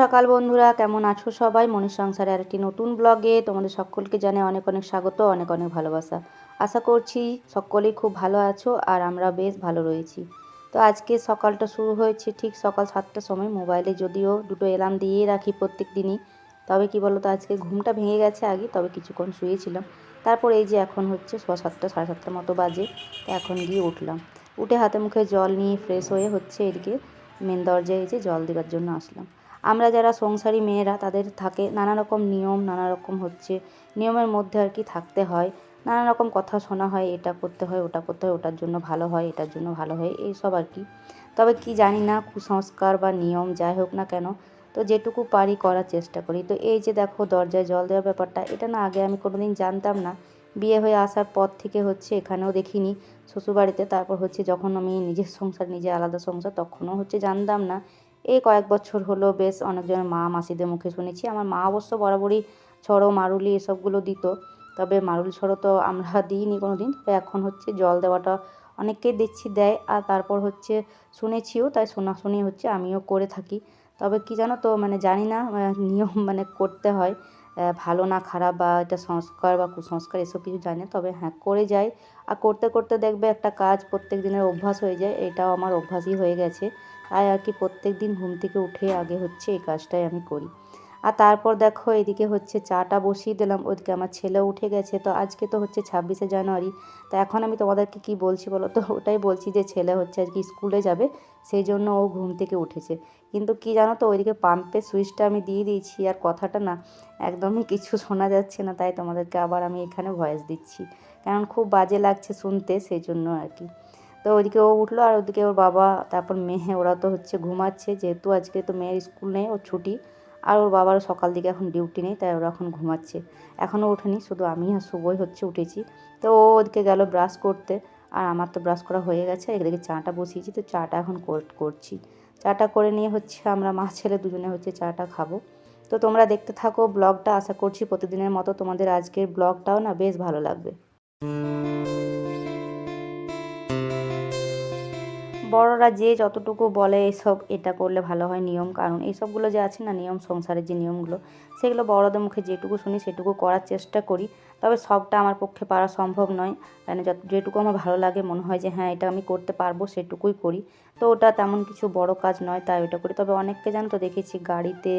সকাল বন্ধুরা, কেমন আছো সবাই? মনের সংসারে আর একটি নতুন ব্লগে তোমাদের সকলকে জানে অনেক অনেক স্বাগত, অনেক অনেক ভালোবাসা। আশা করছি সকলেই খুব ভালো আছো আর আমরা বেশ ভালো রয়েছি। তো আজকে সকালটা শুরু হয়েছে ঠিক সকাল সাতটার সময় মোবাইলে, যদিও দুটো এলার্ম দিয়েই রাখি প্রত্যেক দিনই। তবে কি বলো তো আজকে ঘুমটা ভেঙে গেছে আগে, তবে কিছুক্ষণ শুয়েছিলাম। তারপর এই যে এখন হচ্ছে ছ সাতটা, সাড়ে সাতটার মতো বাজে, তো এখন গিয়ে উঠলাম। উঠে হাতে মুখে জল নিয়ে ফ্রেশ হয়ে হচ্ছে এদিকে মেন দরজায় এই যে জল দেওয়ার জন্য আসলাম। আমরা যারা সংসারী মেয়েরা, তাদের থাকে নানা রকম নিয়ম নানা রকম হচ্ছে। নিয়মের মধ্যে আর কি থাকতে হয়। নানা রকম কথা শোনা হয়, এটা করতে হয়, ওটা করতে হয়, ওটার জন্য ভালো হয়, এটার জন্য ভালো হয় এইসব আর কি। তবে কি জানি না, কুসংস্কার বা নিয়ম যাই হোক না কেন, তো যেটুকু পারি করার চেষ্টা করি। তো এই যে দেখো, দরজায় জল দেওয়ার ব্যাপারটা, এটা না আগে আমি কোনোদিন জানতাম না। বিয়ে হয়ে আসার পর থেকে হচ্ছে এখানেও দেখিনি। শ্বশুরবাড়িতে তারপর হচ্ছে যখন আমি নিজের সংসার নিজে আলাদা সংসার, তখনও হচ্ছে জানতাম না এই কয়েক বছর হলো বেশ অনেকজনের মা মাসিদের মুখে শুনেছি। আমার মা অবশ্য বরাবরই ছড়ো, মারুলি এসবগুলো দিত। তবে মারুল ছড়ো তো আমরা দিইনি কোনো দিন তবে এখন হচ্ছে জল দেওয়াটা অনেককেই দেখছি, দেয়। আর তারপর হচ্ছে শুনেছিও, তাই শোনাশুনি হচ্ছে, আমিও করে থাকি। তবে কি জানো তো মানে জানি না নিয়ম মানে করতে হয়। ভালো না খারাপ বা এটা সংস্কার বা কুসংস্কার এসব কিছু জানি না। তবে হ্যাঁ করে যাই। আর করতে করতে দেখবে একটা কাজ প্রত্যেক দিনের অভ্যাস হয়ে যায়। এটাও আমার অভ্যাসই হয়ে গেছে। তাই আর কি প্রত্যেক দিন ঘুম থেকে উঠে আগে হচ্ছে এই কাজটাই আমি করি। আর তারপর দেখো এদিকে হচ্ছে চাটা বসিয়ে দিলাম, ওদিকে আমার ছেলে উঠে গেছে। তো আজকে তো হচ্ছে ছাব্বিশে জানুয়ারি, তো এখন আমি তোমাদেরকে কি বলছি বলো তো? ওটাই বলছি যে ছেলে হচ্ছে আজকে স্কুলে যাবে, সেই জন্য ও ঘুম থেকে উঠেছে। কিন্তু কি জানো তো, ওইদিকে পাম্পের সুইচটা আমি দিয়ে দিয়েছি, আর কথাটা না একদমই কিছু শোনা যাচ্ছে না, তাই তোমাদেরকে আবার আমি এখানে ভয়েস দিচ্ছি। কারণ খুব বাজে লাগছে শুনতে, সেই জন্য আর কি। তো ওইদিকে ও উঠল আর ওদিকে ওর বাবা, তারপর মেয়ে, ওরা তো হচ্ছে ঘুমাচ্ছে, যেহেতু আজকে তো মেয়ের স্কুল নেই, ওর ছুটি। আর ওর বাবারও সকাল দিকে এখন ডিউটি নেই, তাই ওরা এখন ঘুমাচ্ছে। এখনও ওঠেনি, শুধু আমি আর শুভই হচ্ছে উঠেছি। তো ও ওদিকে গেল ব্রাশ করতে, আর আমার তো ব্রাশ করা হয়ে গেছে, এদিকে চাটা বসিয়েছি, তো চাটা এখন করছি। চাটা করে নিয়ে হচ্ছে আমরা মা ছেলে দুজনে হচ্ছে চাটা খাব। তো তোমরা দেখতে থাকো ব্লগটা, আশা করছি প্রতিদিনের মতো তোমাদের আজকের ব্লগটাও না বেশ ভালো লাগবে। বড়রা যে যতটুকু বলে এসব, এটা করলে ভালো হয় নিয়ম, কারণ এইসবগুলো যে আছে না, নিয়ম, সংসারের যে নিয়মগুলো, সেগুলো বড়দের মুখে যেটুকু শুনি সেটুকু করার চেষ্টা করি। তবে সবটা আমার পক্ষে পারা সম্ভব নয়। মানে যত, যেটুকু আমার ভালো লাগে, মনে হয় যে হ্যাঁ এটা আমি করতে পারব, সেটুকুই করি। তো ওটা তেমন কিছু বড় কাজ নয়, তাই ওটা করি। তবে অনেককে জানো তো দেখেছি, গাড়িতে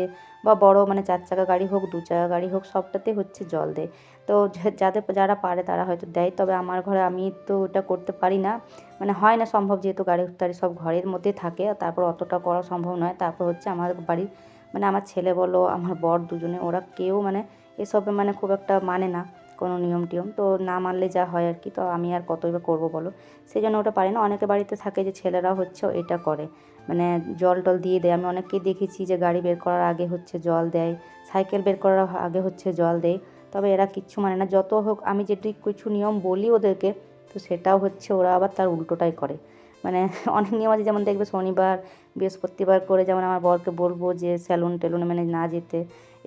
বা বড় মানে চার চাকা গাড়ি হোক, দু চাকা গাড়ি হোক সবটাতে হচ্ছে জল দেয়। তো যাদের, যারা পারে তারা হয়তো দেয়, তবে আমার ঘরে আমি তো ওটা করতে পারি না। মানে হয় না সম্ভব যেহেতু গাড়ি টাড়ি সব ঘরের মধ্যে থাকে তারপর অতটা করা সম্ভব নয়। তারপর হচ্ছে আমার বাড়ির মানে আমার ছেলে বলো, আমার বর দুজনে, ওরা কেউ মানে এসবে মানে খুব একটা মানে না। কোনো নিয়ম টিয়ম। তো না মানলে যা হয় আর কি, তো আমি আর কতই বা করব বলো? সেই জন্য ওটা পারি না। অনেকে বাড়িতে থাকে যে ছেলেরা হচ্ছে এটা করে। মানে জল টল দিয়ে দেয়। আমি অনেককেই দেখেছি যে গাড়ি বের করার আগে হচ্ছে জল দেয়, সাইকেল বের করার আগে হচ্ছে জল দেয়। তবে এরা কিচ্ছু মানে না। যত হোক আমি যেটি কিছু নিয়ম বলি ওদেরকে, তো সেটাও হচ্ছে ওরা আবার তার উল্টোটাই করে। মানে অনেক নিয়ম আছে। যেমন দেখবে শনিবার, বৃহস্পতিবার করে যেমন আমার বরকে বলব যে স্যালুন টেলুনে মানে না যেতে।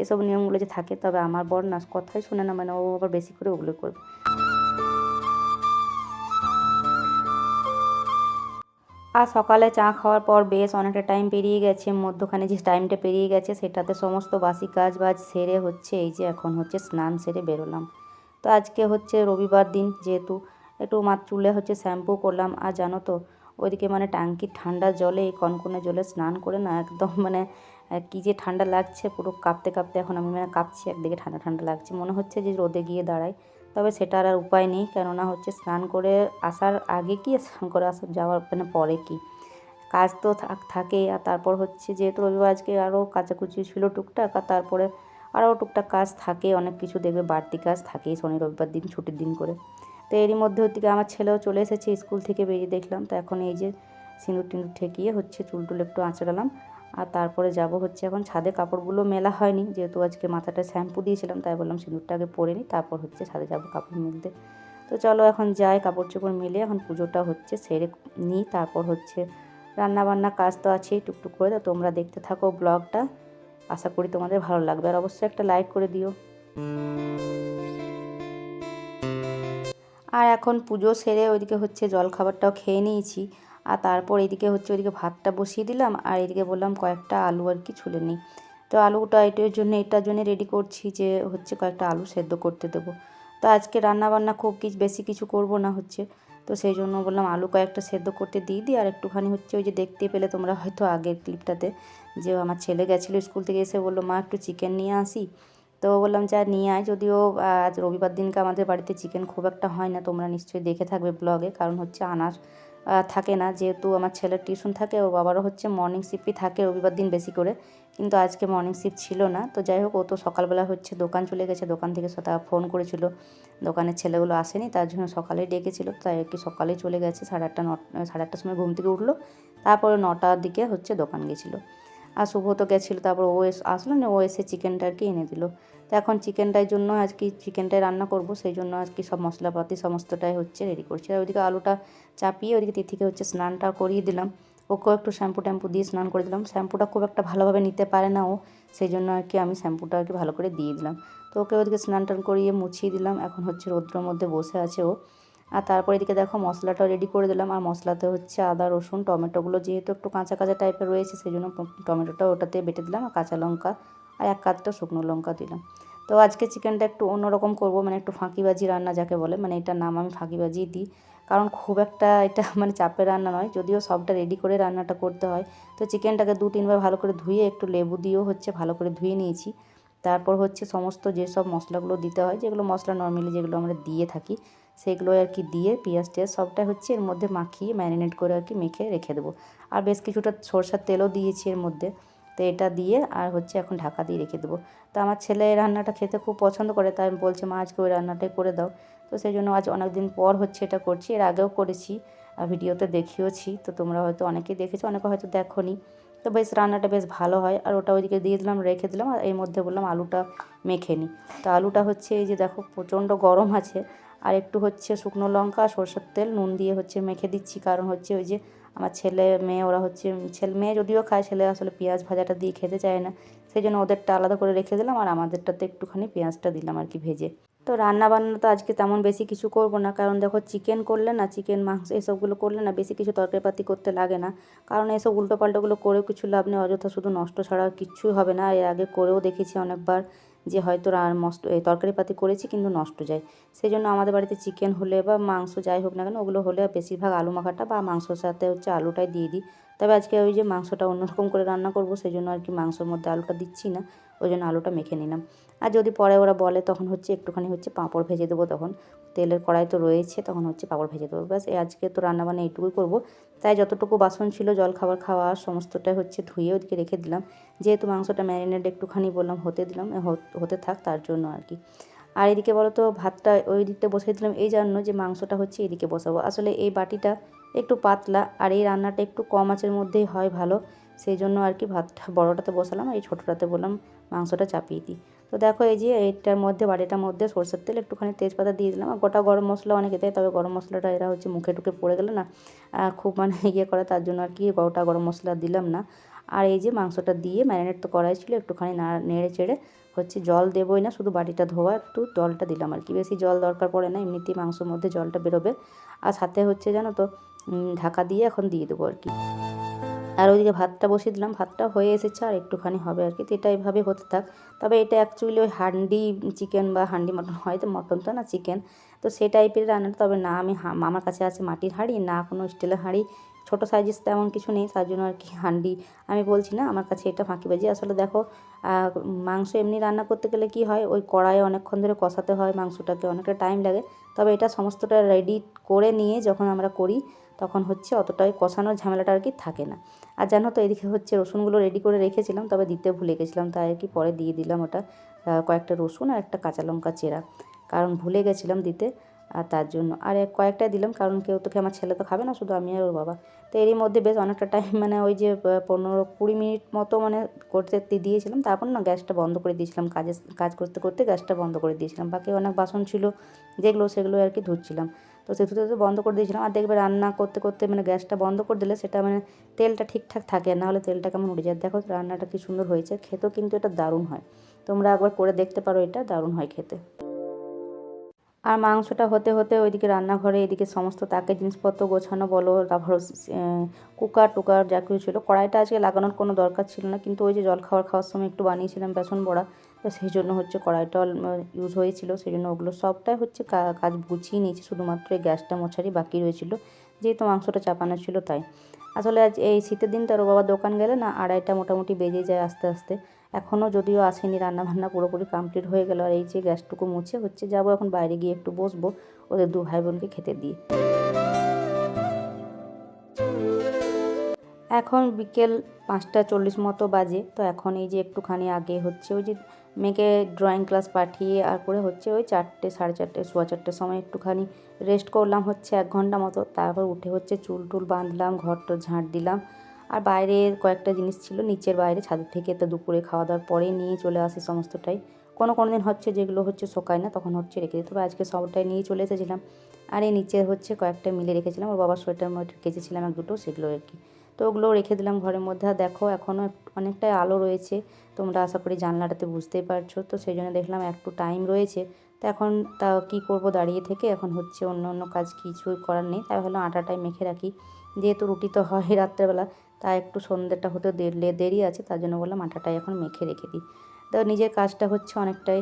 এসব নিয়মগুলো যে থাকে, তবে আমার বর না, কথাই শুনে না মানে ও আবার বেশি করে ওগুলো করবে। আর সকালে চা খাওয়ার পর বেশ অনেকটা টাইম পেরিয়ে গেছে, মধ্যখানে যে টাইমটা পেরিয়ে গেছে, সেটাতে সমস্ত বাসি কাজ বাজ সেরে হচ্ছে, এই যে এখন হচ্ছে স্নান সেরে বেরোলাম। তো আজকে হচ্ছে রবিবার দিন যেহেতু, একটু মাছ চুলে হচ্ছে শ্যাম্পু করলাম, আর জানো তো, ওইদিকে মানে ট্যাঙ্কির ঠান্ডা জলে, এই কনকনে জলে স্নান করে না, একদম মানে কী যে ঠান্ডা লাগছে, পুরো কাঁপতে কাঁপতে এখন আমি মানে কাঁপছি, একদিকে ঠান্ডা ঠান্ডা লাগছে। মনে হচ্ছে যে রোদে গিয়ে দাঁড়াই, তবে সেটার আর উপায় নেই, কেননা হচ্ছে স্নান করে আসার আগে কি, স্নান করে আসার যাওয়ার মানে পরে কি? কাজ তো থাকে আর তারপর হচ্ছে যেহেতু রবিবার আজকে আরও কাচাকুচি ছিল টুকটাক, আর তারপরে আরও টুকটাক কাজ থাকে, অনেক কিছু দেখবে, বাড়তি কাজ থাকেই শনি রবিবার দিন, ছুটির দিন করে। তো এরই মধ্যে ওদিকে আমার ছেলেও চলে এসেছে, স্কুল থেকে বেরিয়ে দেখলাম, তো এখন এই যে সিঁদুর টিঁদুর ঠেকিয়ে হচ্ছে চুল টুল একটু আঁচড়ালাম আর তারপরে যাব হচ্ছে এখন ছাদে। কাপড়গুলো মেলা হয়নি, যেহেতু আজকে মাথাটা শ্যাম্পু দিয়েছিলাম, তাই বললাম সিঁদুরটা আগে পরে নিই, তারপর হচ্ছে ছাদে যাব কাপড় মিলতে। তো চলো এখন যাই কাপড় চোপড় মেলে, এখন পুজোটা হচ্ছে সেরে নিই, তারপর হচ্ছে রান্না বান্না কাজ তো আছেই টুকটুক করে, তো তোমরা দেখতে থাকো ব্লগটা। আশা করি তোমাদের ভালো লাগবে, আর অবশ্যই একটা লাইক করে দিও। আর এখন পুজো সেরে ওইদিকে হচ্ছে জল খাবারটাও খেয়ে নিয়েছি। আর তারপর এদিকে হচ্ছে ওইদিকে ভাতটা বসিয়ে দিলাম আর এদিকে বললাম কয়েকটা আলু আর কি ছুলে নিই। তো আলুটা এটার জন্য এটার জন্য রেডি করছি যে হচ্ছে কয়েকটা আলু সেদ্ধ করতে দেবো। তো আজকে রান্না বান্না খুব কিছু, বেশি কিছু করব না হচ্ছে। তো সেই জন্য বললাম আলু কয়েকটা সেদ্ধ করতে দিয়ে দিই আর একটুখানি হচ্ছে ওই যে দেখতে পেলে তোমরা হয়তো আগের ক্লিপটাতে যে আমার ছেলে গেছিল স্কুল থেকে এসে বলল, মা, একটু চিকেন নিয়ে আসি। তো বললাম, যা নিয়ে আয়। যদিও আজ রবিবার দিনকে আমাদের বাড়িতে চিকেন খুব একটা হয় না, তোমরা নিশ্চয়ই দেখে থাকবে ব্লগে কারণ হচ্ছে আনার থাকে না। যেহেতু আমার ছেলের টিউশন থাকে, ওর বাবারও হচ্ছে মর্নিং শিফটই থাকে রবিবার দিন বেশি করে। কিন্তু আজকে মর্নিং শিফট ছিল না। তো যাই হোক, ও তো সকালবেলা হচ্ছে দোকান চলে গেছে। দোকান থেকে তা ফোন করেছিল। দোকানের ছেলেগুলো আসেনি, তার জন্য সকালেই ডেকেছিল। তাই কি সকালেই চলে গেছে। সাড়ে আটটা, ন, সাড়ে আটটার সময় ঘুম থেকে উঠল। তারপরে নটার দিকে হচ্ছে দোকান গেছিল। আর শুভ তো গেছিল, তারপর ও এস, আসলো না ও এসে চিকেনটা আর কি এনে দিল। তো এখন চিকেনটার জন্য আজকে চিকেনটাই রান্না করব, সেই জন্য আজকে সব মশলাপাতি সমস্তটাই হচ্ছে রেডি করছি। আর ওইদিকে আলুটা চাপিয়ে ওইদিকে তিথিকে হচ্ছে স্নানটা করিয়ে দিলাম। ওকেও একটু শ্যাম্পু ট্যাম্পু দিয়ে স্নান করে দিলাম। শ্যাম্পুটা খুব একটা ভালোভাবে নিতে পারে না ও, সেই জন্য আর কি আমি শ্যাম্পুটা আর কি ভালো করে দিয়ে দিলাম। তো ওকে ওদিকে স্নান টান করিয়ে মুছিয়ে দিলাম। এখন হচ্ছে রৌদ্রের মধ্যে বসে আছে ও। আর তারপর এদিকে দেখো মশলাটাও রেডি করে দিলাম। আর মশলাতে হচ্ছে আদা, রসুন, টমেটোগুলো যেহেতু একটু কাঁচা কাঁচা টাইপের রয়েছে সেই জন্য টমেটোটা ওটাতে বেটে দিলাম। আর কাঁচা লঙ্কা আর এক কাঁচটা শুকনো লঙ্কা দিলাম। তো আজকে চিকেনটা একটু অন্যরকম করব মানে একটু ফাঁকিবাজি রান্না যাকে বলে মানে এটার নাম আমি ফাঁকিবাজি দিই। কারণ খুব একটা এটা মানে চাপের রান্না নয়, যদিও সবটা রেডি করে রান্নাটা করতে হয়। তো চিকেনটাকে দু, তিনবার ভালো করে ধুয়ে একটু লেবু দিয়েও হচ্ছে ভালো করে ধুয়ে নিয়েছি। তারপর হচ্ছে সমস্ত যেসব মশলাগুলো দিতে হয়, যেগুলো মশলা নর্মালি যেগুলো আমরা দিয়ে থাকি সেগুলো আর কি দিয়ে পেঁয়াজ টেয়াজ সবটা হচ্ছে এর মধ্যে মাখিয়ে ম্যারিনেট করে আর কি মেখে রেখে দেবো। আর বেশ কিছুটা সরষার তেলও দিয়েছি এর মধ্যে। তো এটা দিয়ে আর হচ্ছে এখন ঢাকা দিয়ে রেখে দেবো। তো আমার ছেলে এই রান্নাটা খেতে খুব পছন্দ করে, তাই বলছে, মা, আজকে ওই রান্নাটাই করে দাও। তো সেই জন্য আজ অনেক দিন পর হচ্ছে এটা করছি। এর আগেও করেছি ভিডিওতে দেখিয়েছি তো তোমরা হয়তো অনেকেই দেখেছ, অনেকে হয়তো দেখো তো বেশ রান্নাটা বেশ ভালো হয়। আর ওটা ওইদিকে দিয়ে দিলাম, রেখে দিলাম, আর এর মধ্যে বললাম আলুটা মেখে নিই। তো আলুটা হচ্ছে এই যে দেখো, প্রচণ্ড গরম আছে। আর একটু হচ্ছে শুকনো লঙ্কা, সরষের তেল, নুন দিয়ে হচ্ছে মেখে দিচ্ছি। কারণ হচ্ছে ওই যে আমার ছেলে, মেয়ে, ওরা হচ্ছে ছেলে, মেয়ে যদিও খায়, ছেলে আসলে পেঁয়াজ ভাজাটা দিয়ে খেতে চায় না। সেই জন্য ওদেরটা আলাদা করে রেখে দিলাম, আর আমাদেরটাতে একটুখানি পেঁয়াজটা দিলাম আর কি ভেজে। তো রান্না বান্না তো আজকে তেমন বেশি কিছু করব না। কারণ দেখো চিকেন করলে না চিকেন মাংস এসবগুলো করলে না বেশি কিছু তরকারিপাতি করতে লাগে না। কারণ এসব উল্টোপাল্টোগুলো করেও কিছু লাভ নেই, অযথা শুধু নষ্ট ছাড়া কিচ্ছুই হবে না। এর আগে করেও দেখেছি অনেকবার যে হয়তো মস্ত তরকারি পাতি করেছি কিন্তু নষ্ট যায়। সেই জন্য আমাদের বাড়িতে চিকেন হলে বা মাংস যাই হোক না কেন, ওগুলো হলে বেশিরভাগ আলু মাখাটা বা মাংসর সাথে হচ্ছে আলুটাই দিয়ে দিই। তবে আজকে ওই যে মাংসটা অন্যরকম করে রান্না করব সেই জন্য আর কি মাংসর মধ্যে আলুটা দিচ্ছি না। ওই জন্য আলুটা মেখে নিলাম। আর যদি পরে ওরা বলে তখন হচ্ছে একটুখানি হচ্ছে পাঁপড় ভেজে দেবো তখন। তেলের কড়াই তো রয়েছে, তখন হচ্ছে পাঁপড় ভেজে দেবো। ব্যাস আজকে তো রান্নাবান্না এইটুকুই করব। তাই যতটুকু বাসন ছিল, জল, খাবার খাওয়া সমস্তটাই হচ্ছে ধুয়ে ওদিকে রেখে দিলাম। যেহেতু মাংসটা ম্যারিনেট একটুখানি বললাম, হতে দিলাম হতে থাক তার জন্য আর কি। আর এদিকে বলো তো, ভাতটা ওই দিকটা বসিয়ে দিলাম। এই জন্য যে মাংসটা হচ্ছে এদিকে বসাবো। আসলে এই বাটিটা একটু পাতলা আর এই রান্নাটা একটু কম আঁচের মধ্যেই হয় ভালো। সেই জন্য আর কি ভাতটা বড়োটাতে বসালাম এই ছোটোটাতে বললাম মাংসটা চাপিয়ে দিই। তো দেখো এই যে এইটার মধ্যে, বাড়িটার মধ্যে সরষের তেল, একটুখানি তেজপাতা দিয়ে দিলাম। আর গোটা গরম মশলা অনেকে দেয়, তবে গরম মশলাটা এরা হচ্ছে মুখে টুকে পড়ে গেলে না খুব মানে ইয়ে করে, তার জন্য আর কি গোটা গরম মশলা দিলাম না। আর এই যে মাংসটা দিয়ে ম্যারিনেট তো করাই ছিল, একটুখানি না, নেড়ে চেড়ে হচ্ছে জল দেবই না, শুধু বাটিটা ধোয়া, একটু জলটা দিলাম আর কি। বেশি জল দরকার পড়ে না, এমনিতেই মাংসর মধ্যে জলটা বেরোবে। আর সাথে হচ্ছে জানো তো ঢাকা দিয়ে এখন দিয়ে দেবো আর কি। আর ওইদিকে ভাতটা বসিয়ে দিলাম। ভাতটা হয়ে এসেছে আর একটুখানি হবে আর কি। তো এটা এভাবে হতে থাক। তবে এটা অ্যাকচুয়ালি ওই হান্ডি চিকেন বা হান্ডি মটন হয় তো মটন তো না চিকেন তো সে টাইপের রান্না তবে না, আমি আমার কাছে আছে মাটির হাঁড়ি, না কোনো স্টিলের হাঁড়ি। ছোটো সাইজের তেমন কিছু নেই, তার জন্য আর কি হান্ডি। আমি বলছি না, আমার কাছে এটা ফাঁকিবাজি আসলে দেখো মাংস এমনি রান্না করতে গেলে কি হয়, ওই কড়াইয়ে অনেকক্ষণ ধরে কষাতে হয়, মাংসটাকে অনেকটা টাইম লাগে। তবে এটা সমস্তটা রেডি করে নিয়ে যখন আমরা করি তখন হচ্ছে অতটাই কষানোর ঝামেলাটা আর কি থাকে না। আর জানো তো, এদিকে হচ্ছে রসুনগুলো রেডি করে রেখেছিলাম, তবে দিতে ভুলে গেছিলাম, তাই আর কি পরে দিয়ে দিলাম ওটা কয়েকটা রসুন আর একটা কাঁচা লঙ্কা চেরা। কারণ ভুলে গেছিলাম দিতে, আর তার জন্য, আর কয়েকটা দিলাম, কারণ কেউ তোকে আমার ছেলে তো খাবে না, শুধু আমি আর ওর বাবা। তো এরই মধ্যে বেশ অনেকটা টাইম মানে ওই যে পনেরো কুড়ি মিনিট মতো মানে করতে দিয়েছিলাম, তারপর না গ্যাসটা বন্ধ করে দিয়েছিলাম, কাজে, কাজ করতে করতে গ্যাসটা বন্ধ করে দিয়েছিলাম। বাকি অনেক বাসন ছিল, যেগুলো সেগুলো আর কি ধুচ্ছিলাম। তো সে ধুতে বন্ধ করে দিয়েছিলাম। আর দেখবে রান্না করতে করতে মানে গ্যাসটা বন্ধ করে দিলে সেটা মানে তেলটা ঠিকঠাক থাকে না, হলে তেলটা কেমন উঠে যায়। দেখো রান্নাটা কি সুন্দর হয়েছে, খেতেও কিন্তু এটা দারুণ হয়। তোমরা একবার করে দেখতে পারো এটা, দারুণ হয় খেতে। আর মাংসটা হতে হতে ওইদিকে রান্নাঘরে এদিকে সমস্ত তাকে জিনিসপত্র গোছানো বলো, তারপর কুকার টুকার যা কিছু ছিল। কড়াইটা আজকে লাগানোর কোনো দরকার ছিল না, কিন্তু ওই যে জল খাবার খাওয়ার সময় একটু বানিয়েছিলাম বেসন বড়া। তো সেই জন্য হচ্ছে কড়াইটা ইউজ হয়েছিল। সেই জন্য ওগুলো সবটাই হচ্ছে কাজ গুছিয়ে নিয়েছি। শুধুমাত্র এই গ্যাসটা মোছারই বাকি রয়েছিল। যেহেতু মাংসটা চাপানো ছিল তাই। আসলে আজ এই শীতের দিন তার বাবা দোকান গেলে না, আড়াইটা মোটামুটি বেজে যায় আস্তে আস্তে। এখনও যদিও আসেনি রান্নাবান্না পুরোপুরি কমপ্লিট হয়ে গেল। আর এই যে গ্যাসটুকু মুছে হচ্ছে, যাব এখন বাইরে গিয়ে একটু বসবো, ওদের দু ভাই বোনকে খেতে দিয়ে। এখন বিকেল পাঁচটা চল্লিশ মতো বাজে। তো এখন এই যে একটুখানি আগে হচ্ছে ওই যে মেয়েকে ড্রয়িং ক্লাস পাঠিয়ে আর করে হচ্ছে ওই চারটে, সাড়ে চারটে, সোয়া চারটের সময় একটুখানি রেস্ট করলাম হচ্ছে এক ঘণ্টা মতো। তারপর উঠে হচ্ছে চুল টুল বাঁধলাম ঘরটা ঝাঁট দিলাম। আর বাইরে কয়েকটা জিনিস ছিল, নিচের বাইরে ছাদের থেকে তো দুপুরে খাওয়া দাওয়ার পরেই নিয়ে চলে আসি সমস্তটাই। কোনো কোনো দিন হচ্ছে যেগুলো হচ্ছে শোকায় না, তখন হচ্ছে রেখে দিতে হবে আজকে সবটাই নিয়ে চলে এসেছিলাম। আর এই নিচে হচ্ছে কয়েকটা মিলে রেখেছিলাম। ওর বাবার সোয়েটার মোয়েটার কেচেছিলাম এক দুটো, সেগুলো আর কি। তো ওগুলো রেখে দিলাম ঘরের মধ্যে। আর দেখো, এখনও অনেকটাই আলো রয়েছে। তোমরা আশা করি জানলাটাতে বুঝতেই পারছ। তো সেই জন্য দেখলাম একটু টাইম রয়েছে। তো এখন তা কী করব দাঁড়িয়ে থেকে? এখন হচ্ছে অন্য অন্য কাজ কিছুই করার নেই। তাই হলো আটাটাই মেখে রাখি। যেহেতু রুটি তো হয় রাত্রেবেলা, তাই একটু সন্ধ্যেটা হতে দেরি আছে। তার জন্য বললাম আটাটাই এখন মেখে রেখে দিই। তো নিজের কাজটা হচ্ছে অনেকটাই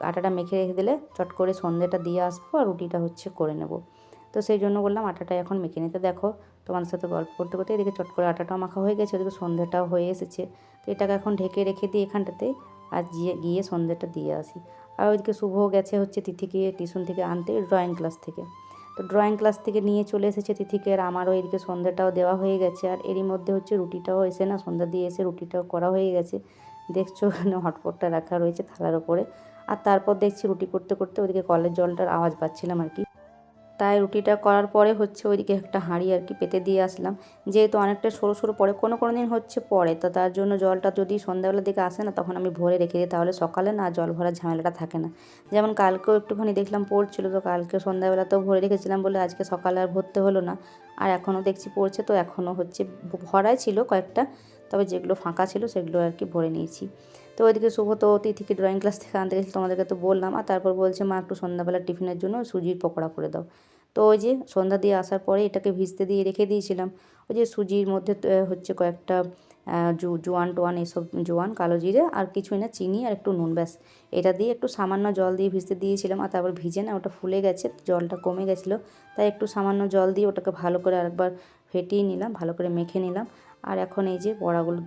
আটাটা মেখে রেখে দিলে চট করে সন্ধ্যেটা দিয়ে আসব আর রুটিটা হচ্ছে করে নেব। তো সেই জন্য বললাম আটাটা এখন মেখে নিতে। দেখো তোমাদের সাথে গল্প করতে করতে এদিকে চট করে আটাটাও মাখা হয়ে গেছে, ওদিকে সন্ধ্যেটাও হয়ে এসেছে। তো এটাকে এখন ঢেকে রেখে দিই এখানটাতে আর গিয়ে গিয়ে সন্ধ্যেটা দিয়ে আসি। আর ওইদিকে শুভ গেছে হচ্ছে তিথিকে টিউশন থেকে আনতে ড্রয়িং ক্লাস থেকে। তো ড্রয়িং ক্লাস থেকে নিয়ে চলে এসেছে তিথিকে আর আমারও এদিকে সন্ধ্যাটাও দেওয়া হয়ে গেছে। আর এরই মধ্যে হচ্ছে রুটিটাও এসে না সন্ধ্যা দিয়ে এসে রুটিটাও করা হয়ে গেছে। দেখছ ওখানে হটপটটা রাখা রয়েছে থালার ওপরে। আর তারপর দেখছি রুটি করতে করতে ওদিকে কলের জলটার আওয়াজ পাচ্ছিলাম আর কি। তাই রুটিটা করার পরে হচ্ছে ওইদিকে একটা হাঁড়ি আর কি পেতে দিয়ে আসলাম। যেহেতু অনেকটা সরু সরু পরে, কোনো কোনো দিন হচ্ছে পরে তো তার জন্য জলটা যদি সন্ধ্যাবেলার দিকে আসে না, তখন আমি ভরে রেখে দিই, তাহলে সকালে না জল ভরার ঝামেলাটা থাকে না। যেমন কালকেও একটুখানি দেখলাম পড়ছিল, তো কালকে সন্ধ্যাবেলাতেও ভরে রেখেছিলাম বলে আজকে সকালে আর ভরতে হলো না। আর এখনও দেখছি পড়ছে, তো এখনও হচ্ছে ভরাই ছিল কয়েকটা, তবে যেগুলো ফাঁকা ছিল সেগুলো আর কি ভরে নিয়েছি। তো ওইদিকে শুভ তো তিথিকে ড্রয়িং ক্লাস থেকে আনতে গেছিল, তোমাদেরকে তো বললাম। আর তারপর বলছে, মা, একটু সন্ধ্যাবেলা টিফিনের জন্য সুজির পকোড়া করে দাও। তো ওই যে সন্ধ্যা দিয়ে আসার পরে এটাকে ভিজতে দিয়ে রেখে দিয়েছিলাম। ওই যে সুজির মধ্যে হচ্ছে কয়েকটা জু, জোয়ান টোয়ান এসব জোয়ান, কালো জিরে আর কিছুই না, চিনি আর একটু নুন, ব্যাস। এটা দিয়ে একটু সামান্য জল দিয়ে ভিজতে দিয়েছিলাম আর তারপর ভিজে না ওটা ফুলে গেছে, জলটা কমে গেছিল। তাই একটু সামান্য জল দিয়ে ওটাকে ভালো করে আরেকবার ফেটিয়ে নিলাম, ভালো করে মেখে নিলাম। আর এখন এই যে বড়াগুলো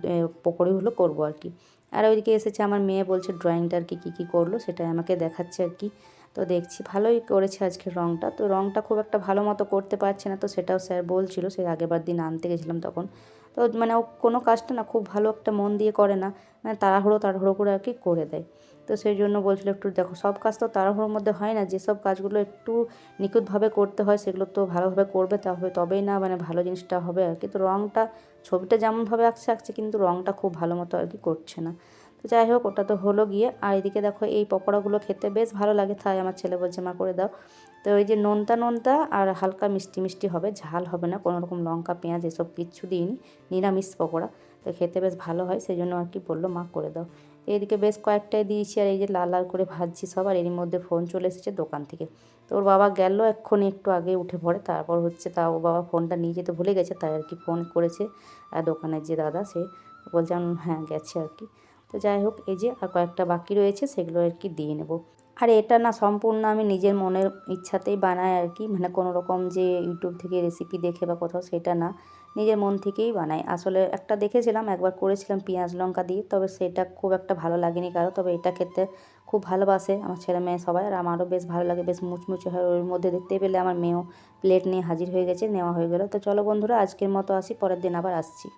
পকোড়িগুলো করব আর কি। আর ওইদিকে এসেছে আমার মেয়ে বলছে ড্রয়িংটা আর কি, কী কী করল সেটা আমাকে দেখাচ্ছে আর কি। তো দেখছি, ভালোই করেছে আজকে রঙটা তো রঙটা খুব একটা ভালো মতো করতে পারছে না, তো সেটাও স্যার বলছিল, সে আগেরবার দিন আনতে গেছিলাম তখন। তো মানে ও কোনো কাজটা না খুব ভালো একটা মন দিয়ে করে না মানে তাড়াহুড়ো তাড়াহুড়ো করে আর কি করে দেয়। তো সেই জন্য বলছিল একটু দেখো, সব কাজ তো তাড়াহুড়োর মধ্যে হয় না, যেসব কাজগুলো একটু নিখুঁতভাবে করতে হয় সেগুলো তো ভালোভাবে করবে তবে তবেই না মানে ভালো জিনিসটা হবে আর কি। তো রঙটা ছবিটা যেমনভাবে আঁকছে আঁকছে কিন্তু রঙটা খুব ভালো মতো আর কি করছে না। তো যাই হোক, ওটা তো হলো গিয়ে। আর এদিকে দেখো, এই পকোড়াগুলো খেতে বেশ ভালো লাগে, তাই আমার ছেলে বলছে, মা, করে দাও। তো ওই যে নোনতা নোনতা আর হালকা মিষ্টি মিষ্টি হবে, ঝাল হবে না, কোনো রকম লঙ্কা, পেঁয়াজ এসব কিচ্ছু দিইনি, নিরামিষ পকোড়া। তো খেতে বেশ ভালো হয় সেই জন্য আর কি বলল, মা, করে দাও। এদিকে বেশ কয়েকটাই দিয়েছি আর এই যে লাল লাল করে ভাজছি সব, আর এরই মধ্যে ফোন চলে এসেছে দোকান থেকে। তো ওর বাবা গেল এক্ষুনি একটু আগে উঠে পড়ে, তারপর হচ্ছে তা ও বাবা ফোনটা নিয়ে যেতে ভুলে গেছে, তাই আর কি ফোন করেছে। আর দোকানের যে দাদা সে বলছে হ্যাঁ গেছে আর কি। তো যাই হোক, এই যে আর কয়েকটা বাকি রয়েছে, সেগুলো আর কি দিয়ে নেব। আর এটা না সম্পূর্ণ আমি নিজের মনের ইচ্ছাতেই বানাই আর কি মানে কোনো রকম যে ইউটিউব থেকে রেসিপি দেখে বা কোথাও, সেটা না। নিজের মন থেকেই বানাই আসলে একটা দেখেছিলাম, একবার করেছিলাম পেঁয়াজ লঙ্কা দিয়ে, তবে সেটা খুব একটা ভালো লাগেনি কারও। তবে এটা খেতে খুব ভালোবাসে আমার ছেলে মেয়ে সবাই, আর আমারও বেশ ভালো লাগে, বেশ মুচমুচে হয়। ওর মধ্যে দেখতে পেলে আমার মেয়েও প্লেট নিয়ে হাজির হয়ে গেছে, নেওয়া হয়ে গেলো। তো চলো বন্ধুরা, আজকের মতো আসি, পরের দিন আবার আসছি।